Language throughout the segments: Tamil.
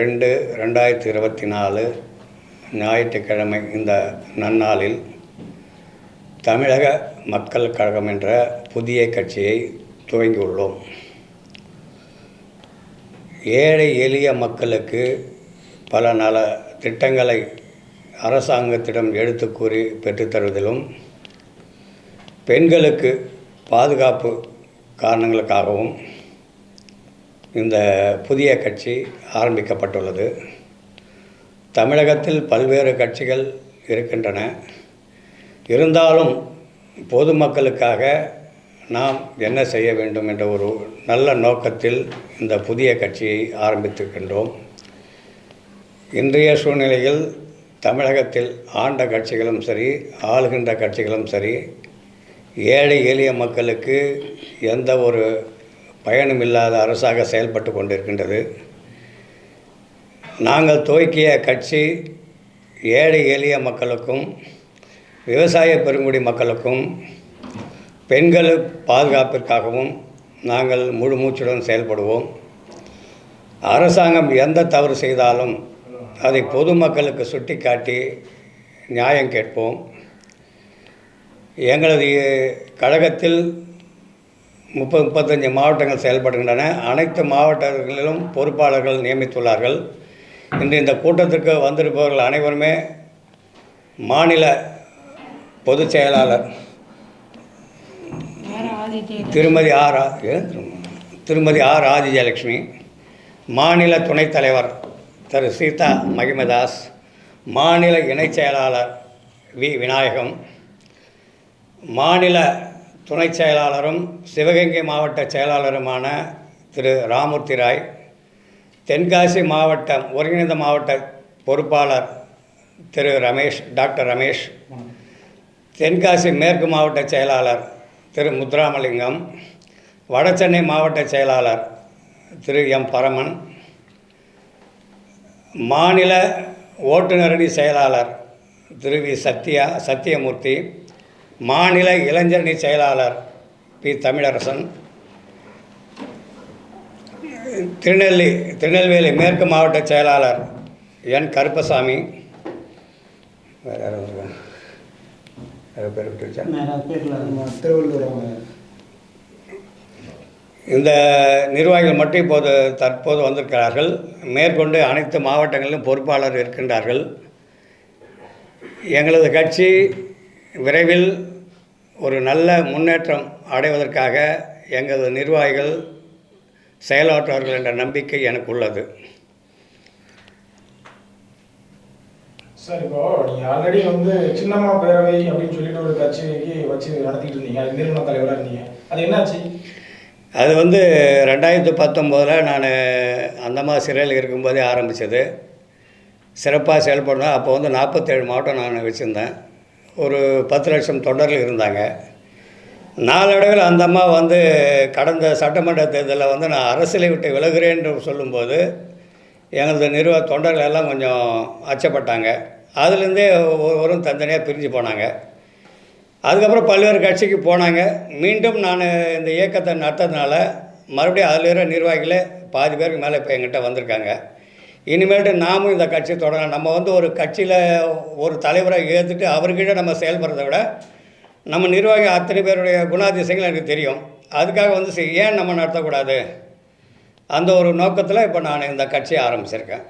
ரெண்டு ரெண்டாயிரத்தி இருபத்தி நாலு ஞாயிற்றுக்கிழமை இந்த நன்னாளில் தமிழக மக்கள் கழகம் என்ற புதிய கட்சியை துவங்கியுள்ளோம். ஏழை எளிய மக்களுக்கு பல நல திட்டங்களை அரசாங்கத்திடம் எடுத்து கூறி பெற்றுத்தருவதிலும் பெண்களுக்கு பாதுகாப்பு காரணங்களுக்காகவும் இந்த புதிய கட்சி ஆரம்பிக்கப்பட்டுள்ளது. தமிழகத்தில் பல்வேறு கட்சிகள் இருக்கின்றன. இருந்தாலும் பொதுமக்களுக்காக நாம் என்ன செய்ய வேண்டும் என்ற ஒரு நல்ல நோக்கத்தில் இந்த புதிய கட்சியை ஆரம்பித்திருக்கின்றோம். இன்றைய சூழ்நிலையில் தமிழகத்தில் ஆண்ட கட்சிகளும் சரி ஆளுகின்ற கட்சிகளும் சரி ஏழை எளிய மக்களுக்கு எந்த ஒரு பயனுமில்லாத அரசாக செயல்பட்டு கொண்டிருக்கின்றது. நாங்கள் துவக்கிய கட்சி ஏழை எளிய மக்களுக்கும் விவசாய பெருங்குடி மக்களுக்கும் பெண்கள் பாதுகாப்பிற்காகவும் நாங்கள் முழு மூச்சுடன் செயல்படுவோம். அரசாங்கம் எந்த தவறு செய்தாலும் அதை பொதுமக்களுக்கு சுட்டிக்காட்டி நியாயம் கேட்போம். எங்களது கழகத்தில் முப்பது முப்பத்தஞ்சு மாவட்டங்கள் செயல்படுகின்றன அனைத்து மாவட்டங்களிலும் பொறுப்பாளர்கள் நியமித்துள்ளார்கள் இன்று இந்த கூட்டத்திற்கு வந்திருப்பவர்கள் அனைவருமே மாநில பொதுச் செயலாளர் திருமதி ஆர் ஆ- திருமதி? திருமதி ஆர் ஆதிஜயலட்சுமி மாநில துணைத் தலைவர் திரு சீதா மகிமதாஸ் மாநில இணைச் செயலாளர் வி விநாயகம் மாநில துணைச் செயலாளரும் சிவகங்கை மாவட்ட செயலாளருமான திரு ராமூர்த்தி ராய் தென்காசி மாவட்டம் ஒருங்கிணைந்த மாவட்ட பொறுப்பாளர் திரு ரமேஷ் டாக்டர் ரமேஷ் தென்காசி மேற்கு மாவட்ட செயலாளர் திரு முத்துராமலிங்கம் வடசென்னை மாவட்ட செயலாளர் திரு எம் பரமன் மாநில ஓட்டுநரணி செயலாளர் திரு வி சத்யா சத்தியமூர்த்தி மாநில இளைஞரணி செயலாளர் பி. தமிழரசன். திருநெல்லி திருநெல்வேலி மேற்கு மாவட்ட செயலாளர் என். கருப்பசாமி. வேறு யாரும் பேர் திருவள்ளூர் இந்த நிர்வாகிகள் மட்டும் இப்போது தற்போது வந்திருக்கிறார்கள். மேற்கொண்டு அனைத்து மாவட்டங்களிலும் பொறுப்பாளர் இருக்கின்றார்கள். எங்களது கட்சி விரைவில் ஒரு நல்ல முன்னேற்றம் அடைவதற்காக எங்களது நிர்வாகிகள் செயலாற்றுவார்கள் என்ற நம்பிக்கை எனக்கு உள்ளது சார் இப்போ நீங்க ஆல்ரெடி வந்து சின்னம்மா பேரவை அப்படின்னு சொல்லிட்டு ஒரு கட்சிக்கு வச்சு நடத்திட்டு இருந்தீங்க. அது நிறுவன தலைவராக இருந்தீங்க. அது என்னாச்சு? அது வந்து ரெண்டாயிரத்து பத்தொம்போதில் நான் அந்தமா சிறையில் இருக்கும்போதே ஆரம்பித்தது சிறப்பாக செயல்படணும். அப்போ வந்து நாற்பத்தேழு மாவட்டம் நான் வச்சுருந்தேன். ஒரு பத்து லட்சம் தொண்டர்கள் இருந்தாங்க. நாளடைவில் அந்த அம்மா வந்து கடந்த சட்டமன்ற தேர்தலில் வந்து நான் அரசியலை விட்டு விலகிறேன் என்று சொல்லும்போது எங்களது நிறுவ தொண்டர்கள் எல்லாம் கொஞ்சம் அச்சப்பட்டாங்க. அதுலேருந்தே ஒவ்வொருவரும் தனித்தனியாக பிரிஞ்சு போனாங்க. அதுக்கப்புறம் பல்வேறு கட்சிக்கு போனாங்க. மீண்டும் நான் இந்த இயக்கத்தை நடத்ததுனால மறுபடியும் அதில் இருக்கிற நிர்வாகிகளே பாதி பேருக்கு மேலே இப்போ எங்கிட்ட வந்திருக்காங்க. இனிமேட்டு நாமும் இந்த கட்சி தொடரலாம் நம்ம வந்து ஒரு கட்சியில் ஒரு தலைவரை ஏற்றுட்டு அவர்கிட்ட நம்ம செயல்படுறதை விட நம்ம நிர்வாகி அத்தனை பேருடைய குணாதிசயங்கள் எனக்கு தெரியும். அதுக்காக வந்து சரி ஏன் நம்ம நடத்தக்கூடாது? அந்த ஒரு நோக்கத்தில் இப்போ நான் இந்த கட்சியை ஆரம்பிச்சிருக்கேன்.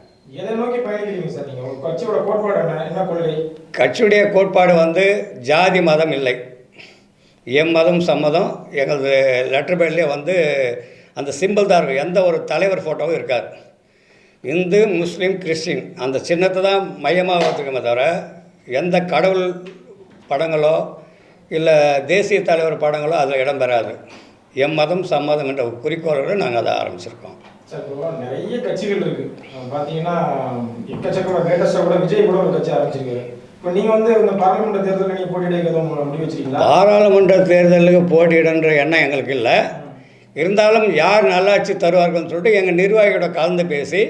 கட்சியுடைய கோட்பாடு வந்து ஜாதி மதம் இல்லை. எம் மதம் சம்மதம் எங்களது லெட்டர் பேட்லேயே வந்து அந்த சிம்பிள் தான் இருக்கும். எந்த ஒரு தலைவர் ஃபோட்டோவும் இருக்காது. இந்து முஸ்லீம் கிறிஸ்டின் அந்த சின்னத்தை தான் மையமாக வச்சுக்கோமே தவிர எந்த கடவுள் படங்களோ இல்லை தேசிய தலைவர் படங்களோ அதில் இடம்பெறாது எம் மதம் சம்மதம் என்ற குறிக்கோளோடு நாங்கள் அதை ஆரம்பிச்சிருக்கோம். நிறைய கட்சிகள் இருக்கு. லேட்டஸ்டாக கூட விஜய் கூட ஒரு கட்சி ஆரம்பிச்சிருக்காரு. இப்போ நீங்க வந்து இந்த பார்லிமெண்ட் தேர்தலில் நீங்க போட்டியிட எதுவும் முடிவு வச்சிருக்கீங்களா? பாராளுமன்ற தேர்தலுக்கு போட்டியிடன்ற எண்ணம் எங்களுக்கு இல்லை. இருந்தாலும் யார் நல்லாட்சி தருவார்கள்னு சொல்லிட்டு எங்கள் நிர்வாகியோட கலந்து பேசி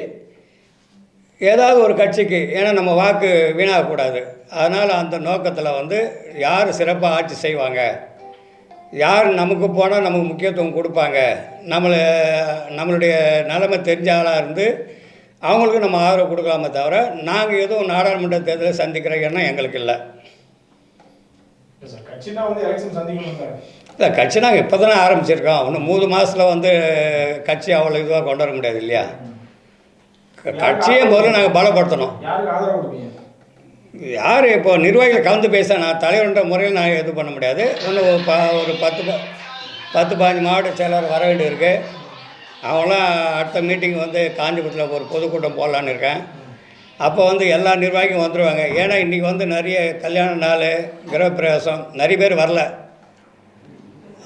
ஏதாவது ஒரு கட்சிக்கு ஏன்னா நம்ம வாக்கு வீணாகக்கூடாது. அதனால் அந்த நோக்கத்தில் வந்து யார் சிறப்பாக ஆட்சி செய்வாங்க? யார் நமக்கு போனால் நமக்கு முக்கியத்துவம் கொடுப்பாங்க? நம்மளை நம்மளுடைய நிலைமை தெரிஞ்ச ஆளாக இருந்து அவங்களுக்கு நம்ம ஆதரவு கொடுக்கலாமே தவிர நாங்கள் எதுவும் நாடாளுமன்ற தேர்தலை சந்திக்கிற எண்ணம் எங்களுக்கு இல்லை. இல்லை கட்சி நாங்கள் இப்போ தானே ஆரம்பிச்சிருக்கோம். இன்னும் மூணு மாதத்தில் வந்து கட்சி அவ்வளோ இதுவாக கொண்டு வர முடியாது இல்லையா? கட்சியை முதல்ல நாங்கள் பலப்படுத்தணும். யார் இப்போ நிர்வாகிகள் கலந்து பேச நான் தலைவர்ன்ற முறையில் நான் இது பண்ண முடியாது. இன்னும் ஒரு ப ஒரு பத்து பத்து பதினஞ்சு மாவட்ட செயலர் வர வேண்டியிருக்கு. அவங்களாம் அடுத்த மீட்டிங் வந்து காஞ்சிபுரத்தில் ஒரு பொதுக்கூட்டம் போடலான்னு இருக்கேன். அப்போ வந்து எல்லா நிர்வாகியும் வந்துடுவாங்க ஏன்னா இன்றைக்கி வந்து நிறைய கல்யாண நாள் கிரகப்பிரவேசம் நிறைய பேர் வரல.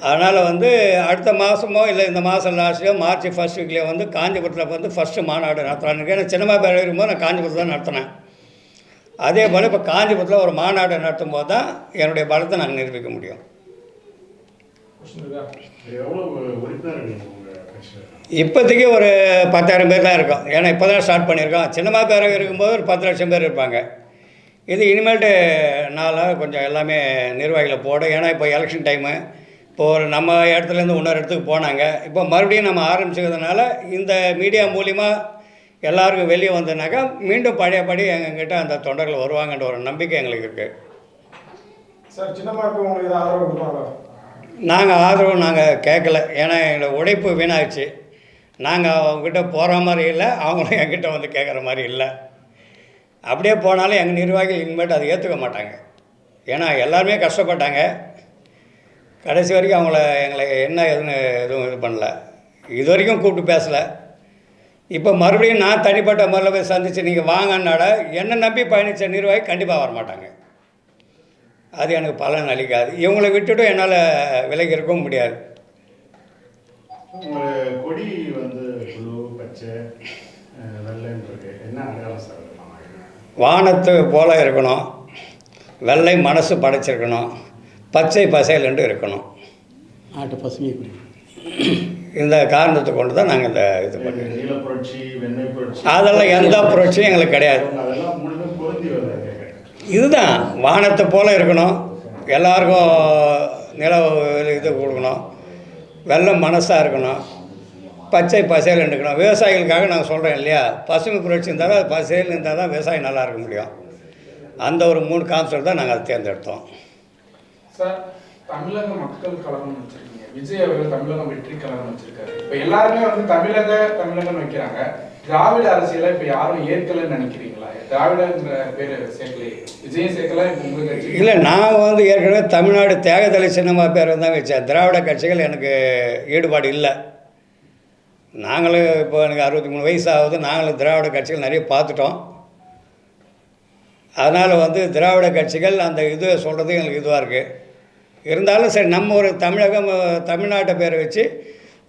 அதனால் வந்து அடுத்த மாதமோ இல்லை இந்த மாதம் லாஸ்ட்லேயோ மார்ச் ஃபர்ஸ்ட் வீக்லேயோ வந்து காஞ்சிபுரத்தில் வந்து ஃபஸ்ட்டு மாநாடு நடத்துகிறாங்க ஏன்னா சினிமா பேர் இருக்கும்போது நான் காஞ்சிபுரத்தில் தான் நடத்தினேன். அதே போல் இப்போ காஞ்சிபுரத்தில் ஒரு மாநாடு நடத்தும் போது தான் என்னுடைய பலத்தை நான் நிரூபிக்க முடியும். இப்போதைக்கு ஒரு பத்தாயிரம் பேர் தான் இருக்கோம். ஏன்னா இப்போ தான் ஸ்டார்ட் பண்ணியிருக்கோம். சினிமா பேரவை இருக்கும்போது ஒரு பத்து லட்சம் பேர் இருப்பாங்க. இது இனிமேல்ட்டு நாளாக கொஞ்சம் எல்லாமே நிர்வாகிகளை போட. ஏன்னா இப்போ எலெக்ஷன் டைமு இப்போ ஒரு நம்ம இடத்துலேருந்து இன்னொரு இடத்துக்கு போனாங்க. இப்போ மறுபடியும் நம்ம ஆரம்பிச்சதுனால இந்த மீடியா மூலிமா எல்லாருக்கும் வெளியே வந்ததுனாக்கா மீண்டும் பழையபடி எங்ககிட்ட அந்த தொண்டர்கள் வருவாங்கன்ற ஒரு நம்பிக்கை எங்களுக்கு இருக்குது நாங்கள் ஆதரவு நாங்கள் கேட்கல. ஏன்னா எங்களோட உழைப்பு வீணாச்சு நாங்கள் அவங்கக்கிட்ட போகிற மாதிரி இல்லை அவங்களும் என்கிட்ட வந்து கேட்குற மாதிரி இல்லை. அப்படியே போனாலும் எங்கள் நிர்வாகிகள் இனிமேட்டு அதை ஏற்றுக்க மாட்டாங்க. ஏன்னா எல்லாருமே கஷ்டப்பட்டாங்க. கடைசி வரைக்கும் அவங்கள எங்களை என்ன எதுன்னு எதுவும் இது பண்ணல. இது வரைக்கும் கூப்பிட்டு பேசலை. இப்போ மறுபடியும் நான் தனிப்பட்ட முறையில் போய் சந்தித்து நீங்கள் வாங்கன்னாட என்னை நம்பி பயணித்த நிர்வாகி கண்டிப்பாக வரமாட்டாங்க. அது எனக்கு பலன் அளிக்காது. இவங்களை விட்டுட்டும் என்னால் விலகி இருக்கவும் முடியாது. கொடி வந்து பச்சை என்ன? வானத்து போல இருக்கணும். வெள்ளை மனசு படைச்சிருக்கணும். பச்சை பசையிலண்டு இருக்கணும். ஆட்டு பசுமை குடி இந்த காரணத்தை கொண்டு தான் நாங்கள் இந்த இது பண்ணி நீல புரட்சி வெண்ணெய் புரட்சி. அதெல்லாம் எந்த புரட்சியும் எங்களுக்கு கிடையாது. இதுதான் வானத்தை போல இருக்கணும். எல்லாருக்கும் நில இது கொடுக்கணும். வெள்ளம் மனசாக இருக்கணும். பச்சை பசையில் இருக்கணும். விவசாயிகளுக்காக நான் சொல்கிறேன் இல்லையா? பசுமை புரட்சி இருந்தால் தான் பசையில் இருந்தால் தான் விவசாயம் நல்லா இருக்க முடியும். அந்த ஒரு மூணு கான்செப்ட் தான் நாங்கள் அதை தேர்ந்தெடுத்தோம். சார் தமிழக மக்கள் கழகம் வச்சிருக்கீங்க. விஜய் அவர்கள் தமிழகம் வெற்றி கழகம் வச்சிருக்காரு. இப்ப எல்லாருமே வந்து தமிழக தமிழகம் வைக்கிறாங்க. திராவிட அரசியல இப்ப யாரும் ஏற்கலன்னு நினைக்கிறீங்களா? திராவிடங்கிற பேரு சேர்க்கல விஜய் சேர்க்கல இப்ப உங்க கட்சி இல்லை நான் வந்து ஏற்கனவே தமிழ்நாடு தேகதலை சின்னமா பேர் தான் வச்சேன். திராவிட கட்சிகள் எனக்கு ஈடுபாடு இல்லை. நாங்களும் இப்போ எனக்கு அறுபத்தி மூணு வயசு ஆகுது. நாங்களும் திராவிட கட்சிகள் நிறைய பார்த்துட்டோம். அதனால் வந்து திராவிட கட்சிகள் அந்த இது சொல்கிறது எங்களுக்கு இதுவாக இருக்குது இருந்தாலும் சரி நம்ம ஒரு தமிழகம் தமிழ்நாட்டை பேரை வச்சு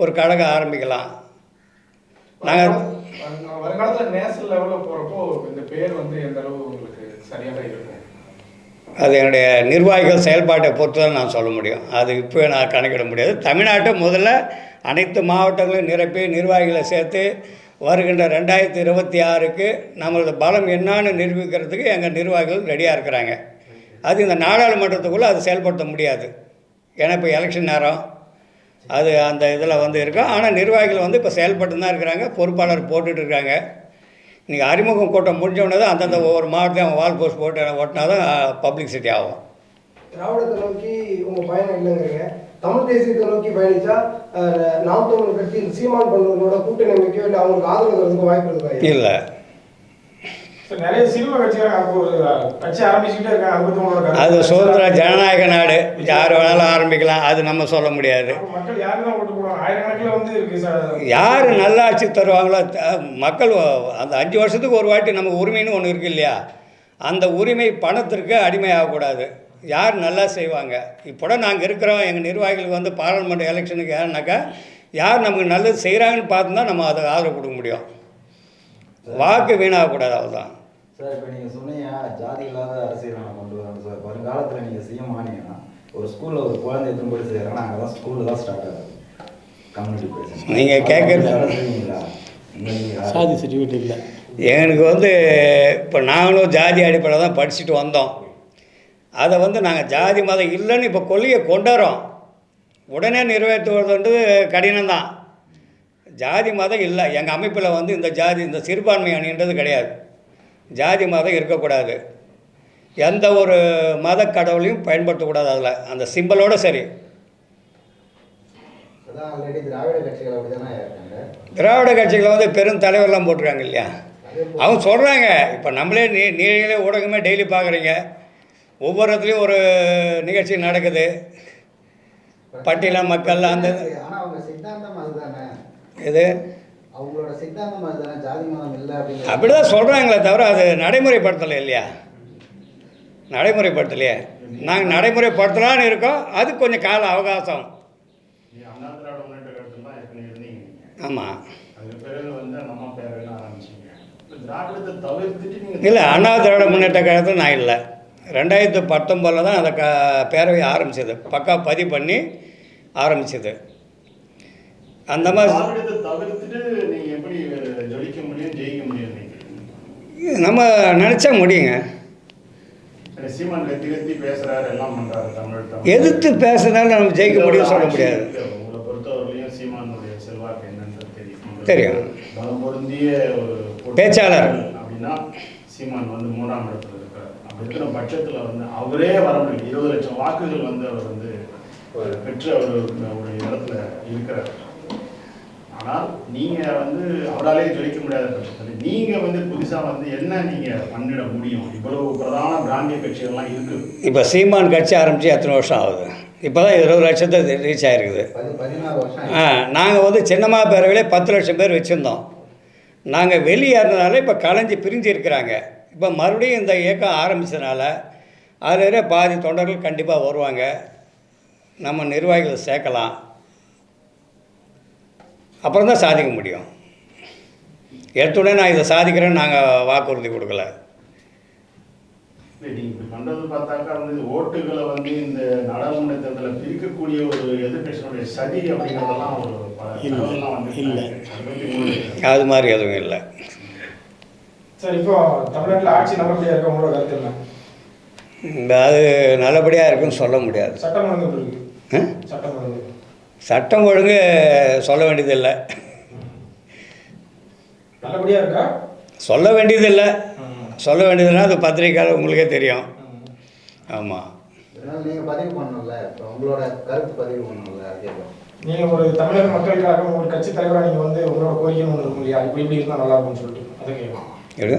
ஒரு கழகம் ஆரம்பிக்கலாம். நாங்கள் வருங்காலத்துல நேஷனல் லெவல்ல போறப்போ இந்த பேர் வந்து எந்த அளவு உங்களுக்கு சரியாக இருக்கும்? அது என்னுடைய நிர்வாகிகள் செயல்பாட்டை பொறுத்து தான் நான் சொல்ல முடியும். அது இப்போ நான் கணக்கிட முடியாது. தமிழ்நாட்டை முதல்ல அனைத்து மாவட்டங்களையும் நிரப்பி நிர்வாகிகளை சேர்த்து வருகின்ற ரெண்டாயிரத்தி இருபத்தி ஆறுக்கு நம்மளோட பலம் என்னான்னு நிரூபிக்கிறதுக்கு எங்கள் நிர்வாகிகள் ரெடியாக இருக்கிறாங்க. அது இந்த நாடாளுமன்றத்துக்குள்ளே அது செயல்படுத்த முடியாது. ஏன்னா இப்போ எலெக்ஷன் நேரம். அது அந்த இதில் வந்து இருக்கும். ஆனால் நிர்வாகிகள் வந்து இப்போ செயல்பட்டு தான் இருக்கிறாங்க. பொறுப்பாளர் போட்டுட்டு இருக்காங்க. இன்றைக்கி அறிமுகம் கூட்டம் முடிஞ்சோடனே தான் அந்தந்த ஒவ்வொரு மாவட்டத்தையும் அவங்க வால் போஸ்ட் போட்டு ஓட்டினா தான் பப்ளிசிட்டி ஆகும். திராவிடத்தை நோக்கி உங்கள் பயணம் இல்லைங்கிறீங்க. தமிழ் தேசியத்தை நோக்கி பயணிச்சா நாம் தமிழ் கட்சி சீமான் பண்ணவர்களோட கூட்டணி அமைக்கோ இல்லை அவங்களுக்கு ஆதரவு தரதுக்கு வாய்ப்பு இருக்கா இல்லை. நிறைய சினிமா கட்சிகள் அதை சுதந்திர ஜனநாயக நாடு. யார் வேணாலும் ஆரம்பிக்கலாம் அது நம்ம சொல்ல முடியாது. யார் நல்லாட்சி தருவாங்களோ மக்கள் அந்த அஞ்சு வருஷத்துக்கு ஒரு வாட்டி நமக்கு உரிமைன்னு ஒன்று இருக்கு இல்லையா? அந்த உரிமை பணத்திற்கு அடிமையாகக்கூடாது. யார் நல்லா செய்வாங்க? இப்போ நாங்கள் இருக்கிறோம் எங்கள் நிர்வாகிகளுக்கு வந்து பாராளுமன்ற எலெக்ஷனுக்கு யாருனாக்கா யார் நமக்கு நல்லது செய்கிறாங்கன்னு பார்த்து தான் நம்ம அதை ஆதரவு கொடுக்க முடியும். வாக்கு வீணாகக்கூடாது அவ்வளோதான் சார் இப்போ நீங்கள் சொன்னீங்க ஜாதி இல்லாத அரசியல் நான் கொண்டு வரணும் சார். வருங்காலத்தில் நீங்கள் சிஎம் ஆனீங்கன்னா ஒரு ஸ்கூலில் ஒரு குழந்தை படி செய்கிறாங்கன்னா அங்கே தான் ஸ்கூலில் தான் ஸ்டார்ட் ஆகுது. கம்யூனிட்டி பேஸ் நீங்க கேக்குறது- சாதி சர்டிஃபிகேட் இல்லை. எனக்கு வந்து இப்போ நாங்களும் ஜாதி அடிப்படையில் தான் படிச்சுட்டு வந்தோம். அதை வந்து நாங்கள் ஜாதி மதம் இல்லைன்னு இப்போ கொள்கையை கொண்டாடுறோம். உடனே நிறைவேற்றுவதுன்றது கடினம்தான். ஜாதி மதம் இல்லை. எங்கள் அமைப்பில் வந்து இந்த ஜாதி இந்த சிறுபான்மை அணின்றது கிடையாது. ஜாதி மதம் இருக்கக்கூடாது. எந்த ஒரு மத கடவுளையும் பயன்படுத்தக்கூடாது அதில். அந்த சிம்பலோடு சரி. திராவிட கட்சிகளை வந்து பெரும் தலைவர்லாம் போட்டிருக்காங்க இல்லையா? அவங்க சொல்கிறாங்க இப்போ நம்மளே நீ நீங்களே ஊடகமே டெய்லி பார்க்குறீங்க. ஒவ்வொரு இடத்துலையும் ஒரு நிகழ்ச்சி நடக்குது. பட்டியல மக்கள் அந்த ஆனா அவங்க சித்தாந்தம் அதுதானே. இது அவங்களோட சித்தாந்தம் அதுதானே ஜாதி மதம் இல்லை அப்படிங்கிற அப்படி தான் சொல்கிறாங்களே தவிர அது நடைமுறைப்படுத்தலை இல்லையா? நடைமுறைப்படுத்தலையே. நாங்கள் நடைமுறைப்படுத்தலான்னு இருக்கோம். அது கொஞ்சம் கால அவகாசம். ஆமாம் இல்லை அண்ணா திராவிட முன்னேற்ற கழகத்தில் நான் இல்லை. ரெண்டாயிரத்து பத்தொம்பதில் தான் அந்த க பேரவை ஆரம்பிச்சது. பக்கா பதிவு பண்ணி ஆரம்பிச்சது. அந்த மாதிரி நம்ம நினச்சா முடியுங்க. எதிர்த்து பேசுறதுனால நம்ம ஜெயிக்க முடியும் சொல்ல முடியாது. தெரியும். பேச்சாளர். அப்படின்னா சீமான் வந்து மூணாம் இடத்துல அப்படி இருக்கிற பட்சத்துல வந்து அவரே வர முடியும் இருபது லட்சம் வாக்குகள் வந்து அவர் வந்து ஒரு பெற்று அவர் ஒரு இடத்துல இருக்கிறார். ஆனால் நீங்க வந்து அவராலே ஜெயிக்க முடியாத பட்சத்தில் நீங்க வந்து புதுசா வந்து என்ன நீங்க பண்ணிட முடியும்? இவ்வளவு பிரதான பிராந்திய கட்சிகள்லாம் இருக்குது இப்போ சீமான் கட்சி ஆரம்பித்து எத்தனை வருஷம் ஆகுது? இப்போ தான் இருபது லட்சத்தை ரீச் ஆகிருக்குது ஆ நாங்கள் வந்து சின்னம்மா பேரவையிலே பத்து லட்சம் பேர் வச்சுருந்தோம். நாங்கள் வெளியேறினதால இப்போ கலைஞ்சு பிரிஞ்சு இருக்கிறாங்க. இப்போ மறுபடியும் இந்த இயக்கம் ஆரம்பித்ததுனால அதில் பாதி தொண்டர்கள் கண்டிப்பாக வருவாங்க. நம்ம நிர்வாகிகளை சேர்க்கலாம். அப்புறம் தான் சாதிக்க முடியும். எடுத்துடனே நான் இதை சாதிக்கிறேன்னு நாங்கள் வாக்குறுதி கொடுக்கல. ஓட்டுகளை வந்து இந்த நாடாளுமன்ற தேர்தலில் பிரிக்கக்கூடிய ஒரு எதிர்கட்சியினுடைய சதி அப்படிங்கிறதெல்லாம் ஒரு பல இல்ல, அது மாதிரி எதுவும் இல்லை. சார் இப்போ தமிழ்நாட்டில் ஆட்சி நல்லபடியா இருக்க? உங்களோட கருத்து என்ன? இந்த அது நல்லபடியாக இருக்குன்னு சொல்ல முடியாது. சட்டம் ஒழுங்கு? சட்டம் ஒழுங்கு. சட்டம் ஒழுங்கு சொல்ல வேண்டியதில்லை. நல்லபடியா இருக்கா? சொல்ல வேண்டியதில்லை. சொல்ல வேண்டியதுன்னா அது பத்திரிக்கையாளர் உங்களுக்கே தெரியும். ஆமாம் இதனால நீங்க பதிவு பண்ணணும்ல. இப்போ உங்களோட கருத்து பதிவு பண்ணணும்ல அது கேட்கலாம் நீங்க ஒரு தமிழக மக்கள் கழகம் ஒரு கட்சி தலைவரா நீங்க வந்து உங்களோட கோரிக்கை ஒன்று இருக்கும் இல்லையா? இப்படி இப்படி இருந்தா நல்லா இருக்கும்னு சொல்லிட்டு. அதை கேட்கலாம் எப்படி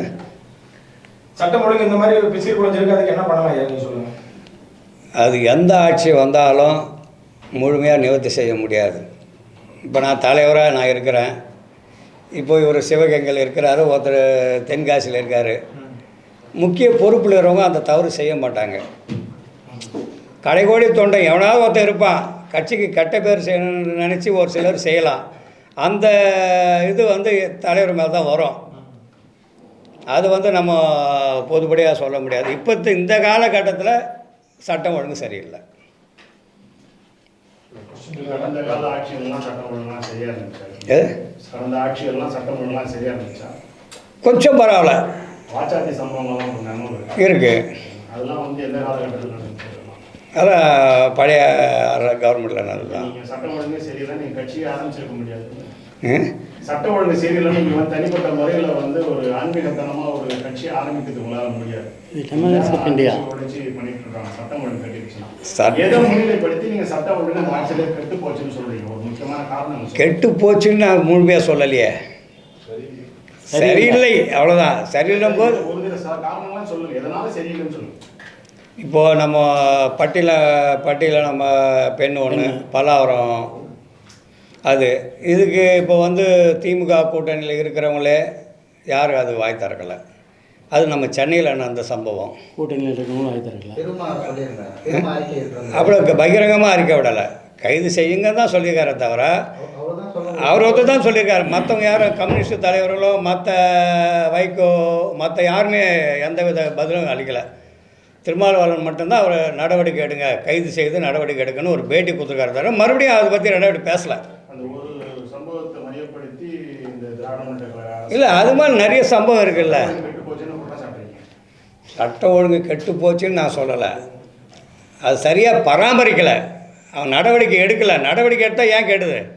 சட்டம் ஒழுங்கு இந்த மாதிரி ஒரு பிசிறு குழஞ்சிருக்கு அதுக்கு என்ன பண்ணலாம்? ஐயா நீங்க சொல்லுங்க. அது எந்த ஆட்சி வந்தாலும் முழுமையாக நிவர்த்தி செய்ய முடியாது. இப்போ நான் தலைவராக நான் இருக்கிறேன். இப்போ இவர் சிவகங்கையில் இருக்கிறாரு ஒருத்தர் தென்காசியில் இருக்கார். முக்கிய பொறுப்பில் இருக்கிறவங்க அந்த தவறு செய்ய மாட்டாங்க. கடைகோடி தொண்டை எவனாவது ஒருத்தன் இருப்பான். கட்சிக்கு கெட்ட பேர் செய்யணும்னு நினச்சி ஒரு சிலர் செய்யலாம். அந்த இது வந்து தலைவர் மேலே தான் வரும். அது வந்து நம்ம பொதுப்படியாக சொல்ல முடியாது. இப்போ இந்த காலகட்டத்தில் சட்டம் ஒழுங்கு சரியில்லை. கொஞ்சம் பரவாயில்ல. இருக்கு. அதான் பழைய கவர்மெண்ட்டில் நல்லதுதான் சட்டம் ஒழுங்கு வந்து தனிப்பட்ட முறையில வந்து ஒரு ஆன்மீகத்தனமா ஒரு கட்சியை ஆரம்பிக்கிறது உங்களால முடியாது. கெட்டு போச்சுன்னு சொல்றீங்க? ஒரு முக்கியமான காரணம் சொல்லுங்க. கெட்டு போச்சுன்னு நான் முழுமையாக சொல்லலையே. சரியில்லை அவ்வளோதான் சரியில்லும் போது இப்போது நம்ம பட்டியில் பட்டியில் நம்ம பெண் ஒன்று பலாவரம் அது இதுக்கு இப்போ வந்து திமுக கூட்டணியில் இருக்கிறவங்களே யாரும் அது வாய் திறக்கலை. அது நம்ம சென்னையில் நடந்த சம்பவம். கூட்டணியில் இருக்கவங்களும் வாய் திறக்கல. அவ்வளோ பகிரங்கமாக அறிக்கை விடலை. கைது செய்யுங்க தான் சொல்லியிருக்காரே தவிர அவர் ஒருத்தர் தான் சொல்லியிருக்காரு. மற்றவங்க யாரும் கம்யூனிஸ்ட் தலைவர்களோ மற்ற வைகோ மற்ற யாருமே எந்தவித பதிலும் அளிக்கலை. திருமாவளவன் மட்டும்தான் அவர் நடவடிக்கை எடுங்க கைது செய்து நடவடிக்கை எடுக்கணும்னு ஒரு பேட்டி கொடுத்துருக்காரு தவிர மறுபடியும் அதை பற்றி நடவடிக்கை பேசலை அந்த ஒரு சம்பவத்தை மையப்படுத்தி இந்த திராவிட முன்னேற்ற கழக அரசு இல்லை அது மாதிரி நிறைய சம்பவம் இருக்குல்ல. சட்டம் ஒழுங்கு கெட்டு போச்சுன்னு நான் சொல்லலை. அது சரியாக பராமரிக்கலை. அவன் நடவடிக்கை எடுக்கலை. நடவடிக்கை எடுத்தால் ஏன் கெடுது?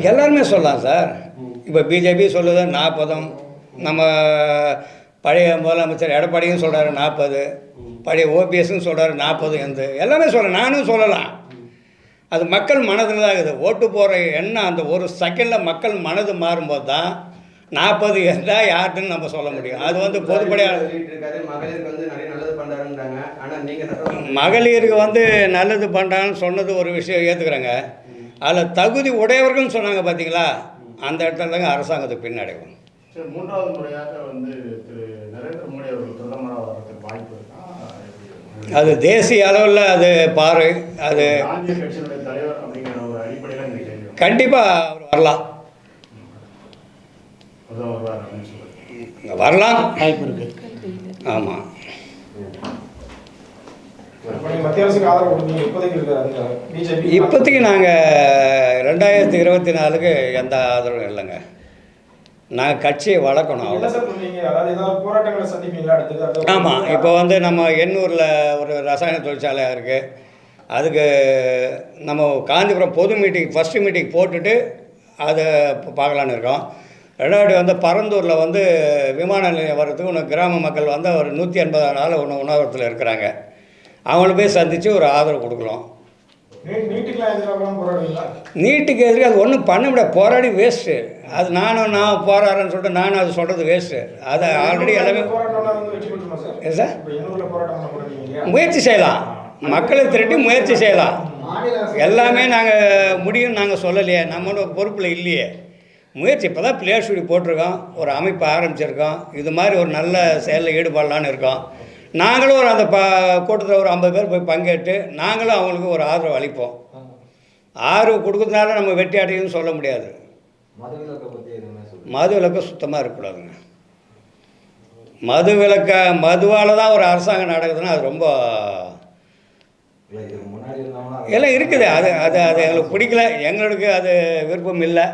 எல்லாருமே சொல்லலாம் சார். இப்போ பிஜேபி சொல்லுது நாற்பதும். நம்ம பழைய முதலமைச்சர் எடப்பாடியும் சொல்கிறாரு நாற்பது. பழைய ஓபிஎஸ்ன்னு சொல்கிறாரு நாற்பது எந்த எல்லாமே சொல்கிறேன் நானும் சொல்லலாம். அது மக்கள் மனதில் தான் இருக்குது. ஓட்டு போகிற எண்ணம் அந்த ஒரு செகண்டில் மக்கள் மனது மாறும்போது தான் நாற்பது இருந்தால் யாருன்னு நம்ம சொல்ல முடியும். அது வந்து பொதுப்படையாக மகளிருக்கு வந்து நல்லது பண்ணுறாங்கன்னு சொன்னது ஒரு விஷயம் ஏற்றுக்கிறேங்க அதில் தகுதி உடையவர்கள்னு சொன்னாங்க பார்த்தீங்களா அந்த இடத்துல தாங்க அரசாங்கத்துக்கு பின்னடைவும் மூன்றாவது முறையாக வந்து திரு நரேந்திர மோடி அவர்கள் பிரதமராக வாய்ப்பு அது தேசிய அளவில் அது பாரு அது கண்டிப்பாக அவர் வரலாம். வரலாம். வாய்ப்பு இருக்கு. ஆமாம் இப்போதைக்கு நாங்கள் ரெண்டாயிரத்தி இருபத்தி நாலுக்கு எந்த ஆதரவும் இல்லைங்க. நாங்கள் கட்சியை வளர்க்கணும் அவ்வளோ? ஆமாம் இப்போ வந்து நம்ம எண்ணூரில் ஒரு ரசாயன தொழிற்சாலை இருக்குது அதுக்கு நம்ம காஞ்சிபுரம் பொது மீட்டிங் ஃபஸ்ட்டு மீட்டிங் போட்டுட்டு அதை பார்க்கலான்னு இருக்கோம். ரெண்டாவது வந்து பரந்தூரில் வந்து விமான நிலையம் வர்றதுக்கு இன்னும் கிராம மக்கள் வந்து ஒரு நூற்றி எண்பது நாள் ஒன்று உணவகத்தில் இருக்கிறாங்க. அவங்கள போய் சந்தித்து ஒரு ஆதரவு கொடுக்குறோம் நீட் நீட்டுக்கெல்லாம் எதிராக போராடுவீங்களா நீட்டுக்கு எதிராக அது ஒன்றும் பண்ண முடியாது. போராடி வேஸ்ட்டு அது நானும் நான் போராடுறேன்னு சொல்லிட்டு நானும் அது சொல்கிறது வேஸ்ட்டு அதை ஆல்ரெடி எல்லாமே சார்? முயற்சி செய்யலாம். மக்களை திரட்டி முயற்சி செய்யலாம். எல்லாமே நாங்கள் முடியும் நாங்கள் சொல்லலையே. நம்மளோட பொறுப்பில் இல்லையே. முயற்சி இப்போ தான் பிளேயர் ஸ்டூடியோ போட்டிருக்கோம். ஒரு அமைப்பு ஆரம்பிச்சிருக்கோம். இது மாதிரி ஒரு நல்ல செயலில் ஈடுபடலான்னு இருக்கோம். நாங்களும் ஒரு அந்த ப கூட்டத்தில் ஒரு ஐம்பது பேர் போய் பங்கேற்று நாங்களும் அவங்களுக்கு ஒரு ஆதரவு அளிப்போம். ஆதரவு கொடுக்கறதுனால நம்ம வெற்றி அடையும்னு சொல்ல முடியாது. மது விலக்கு சுத்தமாக இருக்கக்கூடாதுங்க. மது விலக்க மதுவால் தான் ஒரு அரசாங்கம் நடக்குதுன்னா அது ரொம்ப எல்லாம் இருக்குது. அது அது அது எங்களுக்கு பிடிக்கல. எங்களுக்கு அது விருப்பம் இல்லை.